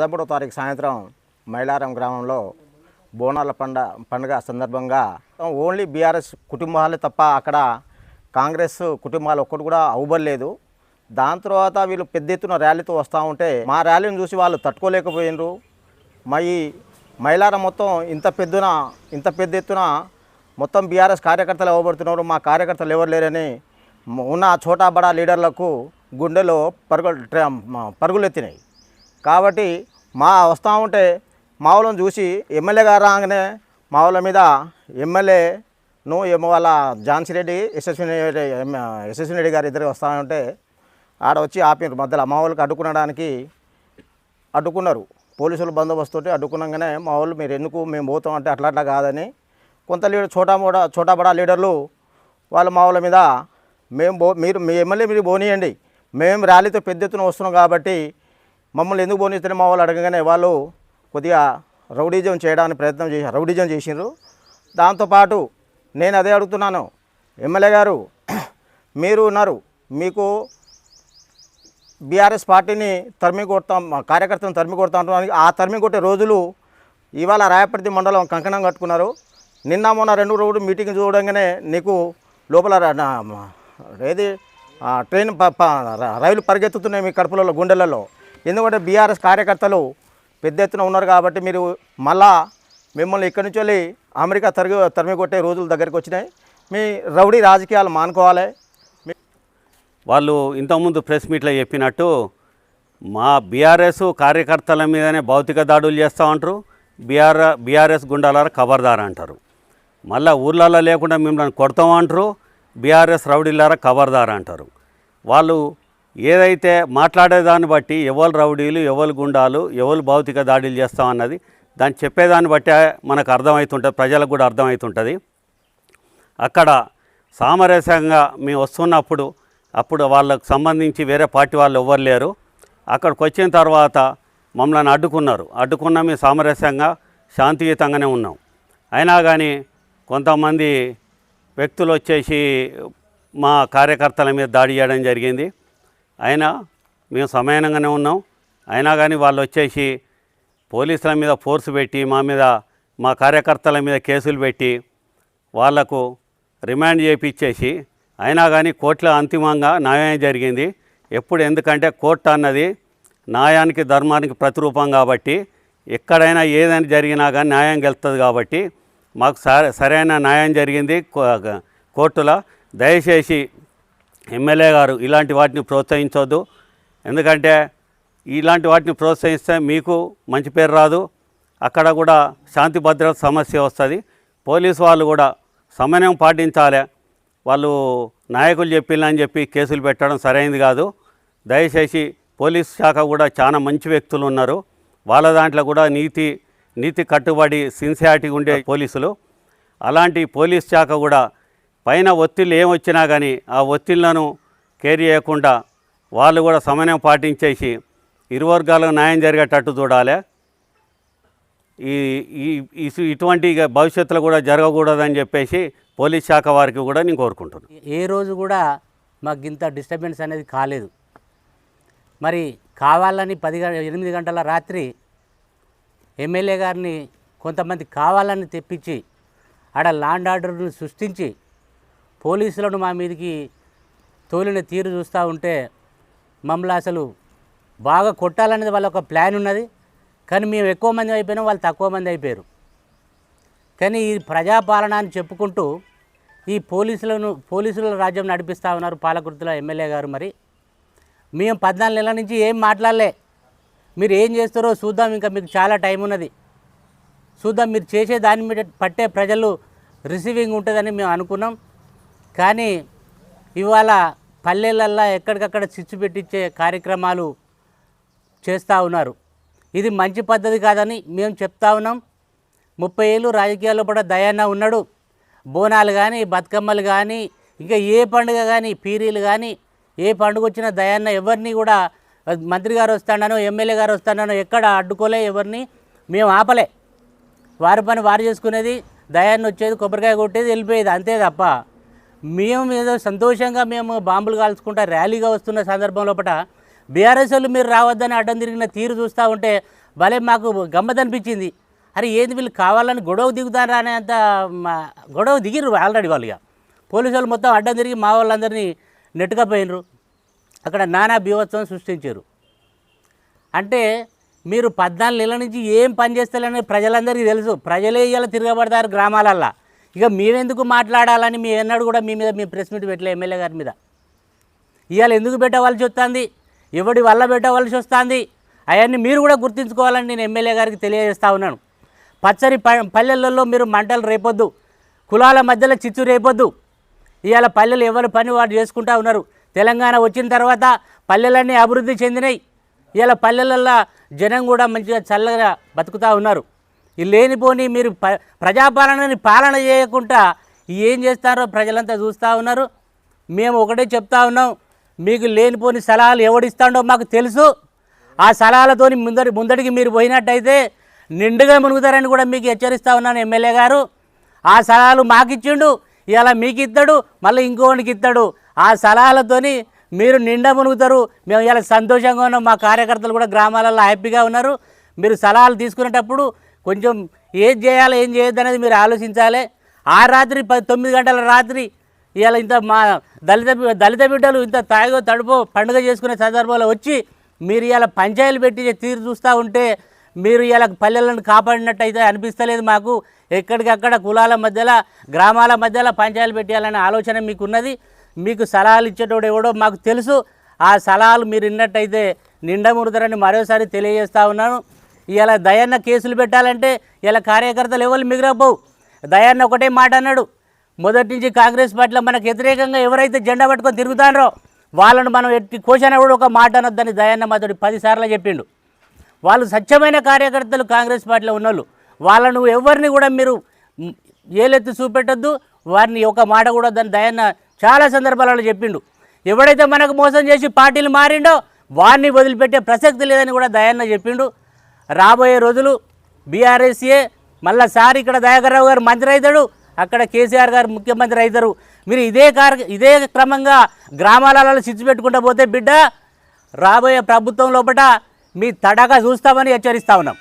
పదమూడవ తారీఖు సాయంత్రం మైలారం గ్రామంలో బోనాల పండ పండుగ సందర్భంగా ఓన్లీ బీఆర్ఎస్ కుటుంబాలే తప్ప అక్కడ కాంగ్రెస్ కుటుంబాలు ఒక్కటి కూడా అవ్వలేదు దాని తర్వాత వీళ్ళు పెద్ద ఎత్తున ర్యాలీతో వస్తూ ఉంటే మా ర్యాలీని చూసి వాళ్ళు తట్టుకోలేకపోయినరు. మా ఈ మైలారం మొత్తం ఇంత పెద్దన ఇంత పెద్ద ఎత్తున మొత్తం బీఆర్ఎస్ కార్యకర్తలు ఇవ్వబడుతున్నారు మా కార్యకర్తలు ఎవరు లేరని ఉన్న చోటా బడా లీడర్లకు గుండెలో పరుగులు పరుగులెత్తినాయి. కాబట్టి మా వస్తూ ఉంటే మా వాళ్ళని చూసి ఎమ్మెల్యే గారు రాగానే మా వాళ్ళ మీద ఎమ్మెల్యేను ఏమో వాళ్ళ ఝాన్సీ రెడ్డి యశస్విని రెడ్డి యశస్విని రెడ్డి గారు ఇద్దరు వస్తూ ఉంటే ఆడ వచ్చి ఆపినారు. మధ్యలో మా వాళ్ళకి అడ్డుకునడానికి అడ్డుకున్నారు. పోలీసులు బందోబస్తు తోటి అడ్డుకున్నాగానే మా వాళ్ళు మీరు ఎందుకు మేము పోతాం అంటే అట్లా అట్లా కాదని కొంత లీడర్ చోటా మోడా చోటా బడా లీడర్లు వాళ్ళు మా వాళ్ళ మీద మేము బో మీరు మీ ఎమ్మెల్యే మీరు పోనీయండి. మేము ర్యాలీతో పెద్ద ఎత్తున వస్తున్నాం కాబట్టి మమ్మల్ని ఎందుకు పోనీస్తే మా వాళ్ళు అడగగానే వాళ్ళు కొద్దిగా రౌడీజం చేయడానికి ప్రయత్నం చేసి రౌడీజం చేసినారు దాంతోపాటు నేను అదే అడుగుతున్నాను. ఎమ్మెల్యే గారు మీరు ఉన్నారు. మీకు బీఆర్ఎస్ పార్టీని తరిమి కొడతాం మా కార్యకర్తలను తరిమి కొడతాం అంటున్నాను. ఆ తరిమి కొట్టే రోజులు ఇవాళ రాయపర్తి మండలం కంకణం కట్టుకున్నారు. నిన్న మొన్న రెండు రోజులు మీటింగ్ చూడంగానే నీకు లోపల ఏది? ట్రైన్ ప- రైలు పరిగెత్తుతున్నాయి మీ కడుపులలో గుండెలలో. ఎందుకంటే బీఆర్ఎస్ కార్యకర్తలు పెద్ద ఎత్తున ఉన్నారు కాబట్టి మీరు మళ్ళా మిమ్మల్ని ఇక్కడి నుంచి వెళ్ళి అమెరికా తరిగి తరిమి కొట్టే రోజుల దగ్గరికి వచ్చినాయి. మీ రౌడీ రాజకీయాలు మానుకోవాలి. వాళ్ళు ఇంతకుముందు ప్రెస్ మీట్లో చెప్పినట్టు మా బీఆర్ఎస్ కార్యకర్తల మీదనే భౌతిక దాడులు చేస్తూ ఉంటారు. బీఆర్ బీఆర్ఎస్ గుండాలారా ఖబర్దార్ అంటారు. మళ్ళీ ఊర్లలో లేకుండా మిమ్మల్ని కొడతామంటారు బీఆర్ఎస్ రౌడీలారా ఖబర్దార్ అంటారు. వాళ్ళు ఏదైతే మాట్లాడేదాన్ని బట్టి ఎవరు రౌడీలు ఎవరు గుండాలు ఎవరు భౌతిక దాడులు చేస్తామన్నది దాన్ని చెప్పేదాన్ని బట్టే మనకు అర్థమవుతుంటుంది ప్రజలకు కూడా అర్థమవుతుంటుంది అక్కడ సామరస్యంగా మేము వస్తున్నప్పుడు అప్పుడు వాళ్ళకు సంబంధించి వేరే పార్టీ వాళ్ళు ఎవ్వరు లేరు. అక్కడికి వచ్చిన తర్వాత మమ్మల్ని అడ్డుకున్నారు. అడ్డుకున్న మేము సామరస్యంగా శాంతియుతంగానే ఉన్నాం. అయినా కానీ కొంతమంది వ్యక్తులు వచ్చేసి మా కార్యకర్తల మీద దాడి చేయడం జరిగింది. అయినా మేము సమానంగానే ఉన్నాం. అయినా కానీ వాళ్ళు వచ్చేసి పోలీసుల మీద ఫోర్స్ పెట్టి మా మీద మా కార్యకర్తల మీద కేసులు పెట్టి వాళ్ళకు రిమాండ్ చేయించేసి అయినా కానీ కోర్టులో అంతిమంగా న్యాయం జరిగింది. ఎప్పుడు ఎందుకంటే కోర్టు అన్నది న్యాయానికి ధర్మానికి ప్రతిరూపం కాబట్టి ఎక్కడైనా ఏదైనా జరిగినా కానీ న్యాయం గెలుస్తుంది కాబట్టి మాకు సరైన న్యాయం జరిగింది కో- కోర్టులో. దయచేసి ఎమ్మెల్యే గారు ఇలాంటి వాటిని ప్రోత్సహించవద్దు ఎందుకంటే ఇలాంటి వాటిని ప్రోత్సహిస్తే మీకు మంచి పేరు రాదు. అక్కడ కూడా శాంతి భద్రత సమస్య వస్తుంది. పోలీసు వాళ్ళు కూడా సమన్వయం పాటించాలి. వాళ్ళు నాయకులు చెప్పిల్లని చెప్పి కేసులు పెట్టడం సరైనది కాదు. దయచేసి పోలీస్ శాఖ కూడా చాలా మంచి వ్యక్తులు ఉన్నారు. వాళ్ళ దాంట్లో కూడా నీతి నీతి కట్టుబడి సిన్సియారిటీ ఉండే పోలీసులు. అలాంటి పోలీస్ శాఖ కూడా పైన ఒత్తిళ్ళు ఏమొచ్చినా కానీ ఆ ఒత్తిళ్ళను కేర్ చేయకుండా వాళ్ళు కూడా సమన్వయం పాటించేసి ఇరు వర్గాలకు న్యాయం జరిగేటట్టు చూడాలి. ఈ ఇటువంటి భవిష్యత్తులో కూడా జరగకూడదని చెప్పేసి పోలీస్ శాఖ వారికి కూడా నేను కోరుకుంటున్నాను ఏ రోజు కూడా మాకు ఇంత డిస్టర్బెన్స్ అనేది కాలేదు. మరి కావాలని పది ఎనిమిది గంటల రాత్రి ఎమ్మెల్యే గారిని కొంతమంది కావాలని తెప్పించి ఆడ లాండ్ ఆర్డర్ను సృష్టించి పోలీసులను మా మీదకి తోలిన తీరు చూస్తూ ఉంటే మమ్మల్ని అసలు బాగా కొట్టాలనేది వాళ్ళ ఒక ప్లాన్ ఉన్నది. కానీ మేము ఎక్కువ మంది అయిపోయినాం వాళ్ళు తక్కువ మంది అయిపోయారు. కానీ ఈ ప్రజాపాలన అని చెప్పుకుంటూ ఈ పోలీసులను పోలీసుల రాజ్యం నడిపిస్తూ ఉన్నారు పాలకుర్తిలో ఎమ్మెల్యే గారు మరి. మేము పద్నాలుగు నెలల నుంచి ఏం మాట్లాడలే. మీరు ఏం చేస్తారో చూద్దాం ఇంకా మీకు చాలా టైం ఉన్నది. చూద్దాం మీరు చేసే దాని మీద పట్టే ప్రజలు రిసీవింగ్ ఉంటుందని మేము అనుకున్నాం. కానీ ఇవాళ పల్లెలల్లా ఎక్కడికక్కడ చిచ్చు పెట్టించే కార్యక్రమాలు చేస్తూ ఉన్నారు. ఇది మంచి పద్ధతి కాదని మేము చెప్తా ఉన్నాం. ముప్పై ఏళ్ళు రాజకీయాల్లో కూడా దయాన్న ఉన్నాడు. బోనాలు కానీ బతుకమ్మలు కానీ ఇంకా ఏ పండుగ కానీ పీరీలు కానీ ఏ పండుగ వచ్చినా దయాన్న ఎవరిని కూడా మంత్రి గారు వస్తాడనో ఎమ్మెల్యే గారు వస్తాడనో ఎక్కడ అడ్డుకోలే ఎవరిని మేము ఆపలే. వారి పని వారు చేసుకునేది దయాన్ని వచ్చేది కొబ్బరికాయ కొట్టేది వెళ్ళిపోయేది అంతే తప్ప. మేము ఏదో సంతోషంగా మేము బాంబులు కాల్చుకుంటా ర్యాలీగా వస్తున్న సందర్భం లోపల బీఆర్ఎస్ వాళ్ళు మీరు రావద్దని అడ్డం తిరిగిన తీరు చూస్తూ ఉంటే భలే మాకు గమ్మత్ అనిపించింది అరే ఏంది వీళ్ళు కావాలని గొడవ దిగుతారా అనే అంత మా గొడవ దిగిర్రు ఆల్రెడీ వాళ్ళు ఇక. పోలీసు వాళ్ళు మొత్తం అడ్డం తిరిగి మా వాళ్ళందరినీ నెట్టుకపోయినరు అక్కడ నానా బీభత్సం సృష్టించారు. అంటే మీరు పద్నాలుగు నెలల నుంచి ఏం పని చేస్తారని ప్రజలందరికీ తెలుసు. ప్రజలే ఇవాళ తిరగబడతారు గ్రామాలల్లో. ఇక మీరెందుకు మాట్లాడాలని మీ ఎన్నడూ కూడా మీ మీద మీ ప్రెస్ మీట్ పెట్టలే ఎమ్మెల్యే గారి మీద. ఇవాళ ఎందుకు పెట్టవలసి వస్తుంది? ఎవడి వల్ల పెట్టవలసి వస్తుంది? అవన్నీ మీరు కూడా గుర్తుంచుకోవాలని నేను ఎమ్మెల్యే గారికి తెలియజేస్తా ఉన్నాను. పచ్చని ప పల్లెలలో మీరు మంటలు రేపొద్దు. కులాల మధ్యలో చిచ్చు రేపొద్దు. ఇవాళ పల్లెలు ఎవరి పని వాడు చేసుకుంటా ఉన్నారు. తెలంగాణ వచ్చిన తర్వాత పల్లెలన్నీ అభివృద్ధి చెందినాయి. ఇవాళ పల్లెలల్లో జనం కూడా మంచిగా చల్లగా బతుకుతూ ఉన్నారు. లేనిపోని మీరు ప ప్రజాపాలనని పాలన చేయకుండా ఏం చేస్తారో ప్రజలంతా చూస్తూ ఉన్నారు. మేము ఒకటే చెప్తా ఉన్నాం మీకు లేనిపోని సలహాలు ఎవడిస్తాడో మాకు తెలుసు. ఆ సలహాలతోని ముందరి ముందడికి మీరు పోయినట్టయితే నిండుగా మునుగుతారని కూడా మీకు హెచ్చరిస్తా ఉన్నాను ఎమ్మెల్యే గారు. ఆ సలహాలు మాకు ఇచ్చిండు ఇలా మీకు ఇస్తాడు మళ్ళీ ఇంకోనికి ఇస్తాడు ఆ సలహాలతోని మీరు నిండా మునుగుతారు. మేము ఇలా సంతోషంగా ఉన్నాం మా కార్యకర్తలు కూడా గ్రామాలలో హ్యాపీగా ఉన్నారు. మీరు సలహాలు తీసుకునేటప్పుడు కొంచెం ఏం చేయాలి ఏం చేయొద్దు అనేది మీరు ఆలోచించాలి. ఆ రాత్రి పది తొమ్మిది గంటల రాత్రి ఇవాళ ఇంత మా దళిత దళిత బిడ్డలు ఇంత తాగో తడుపో పండుగ చేసుకునే సందర్భంలో వచ్చి మీరు ఇలా పంచాయతీలు పెట్టి తీరు చూస్తూ ఉంటే మీరు ఇలా పల్లెలను కాపాడినట్టయితే అనిపిస్తలేదు మాకు. ఎక్కడికక్కడ కులాల మధ్యలో గ్రామాల మధ్యలో పంచాయతీలు పెట్టాలనే ఆలోచన మీకు ఉన్నది మీకు సలహాలు ఇచ్చేటోడు ఎవడో మాకు తెలుసు. ఆ సలహాలు మీరు విన్నట్టయితే నిండా మురుతారని మరోసారి తెలియజేస్తా ఉన్నాను. ఇలా దయన్న కేసులు పెట్టాలంటే ఇలా కార్యకర్తలు ఎవరు మిగిలిపోవు దయన్న ఒకటే మాట అన్నాడు. మొదటి నుంచి కాంగ్రెస్ పార్టీలో మనకు వ్యతిరేకంగా ఎవరైతే జెండా పట్టుకొని తిరుగుతారో వాళ్ళను మనం ఎట్టి కోసిన కూడా ఒక మాట అనొద్దని దయాన్న మాతోటి పదిసార్లు చెప్పిండు. వాళ్ళు సత్యమైన కార్యకర్తలు కాంగ్రెస్ పార్టీలో ఉన్నోళ్ళు. వాళ్ళను ఎవరిని కూడా మీరు ఏలెత్తి చూపెట్టొద్దు. వారిని ఒక మాట కూడా దాని దయాన్న చాలా సందర్భాలలో చెప్పిండు. ఎవడైతే మనకు మోసం చేసి పార్టీలు మారిండో వారిని వదిలిపెట్టే ప్రసక్తి లేదని కూడా దయాన్న చెప్పిండు. రాబోయే రోజులు బీఆర్ఎస్ఏ మళ్ళా ఇక్కడ దయాకర్రావు గారు మంత్రి అవుతాడు అక్కడ కేసీఆర్ గారు ముఖ్యమంత్రి అవుతారు. మీరు ఇదే కార్ ఇదే క్రమంగా గ్రామాలలో చిచ్చు పెట్టుకుంటూ పోతే బిడ్డ రాబోయే ప్రభుత్వం లోపల మీ తడగా చూస్తామని హెచ్చరిస్తా ఉన్నాం.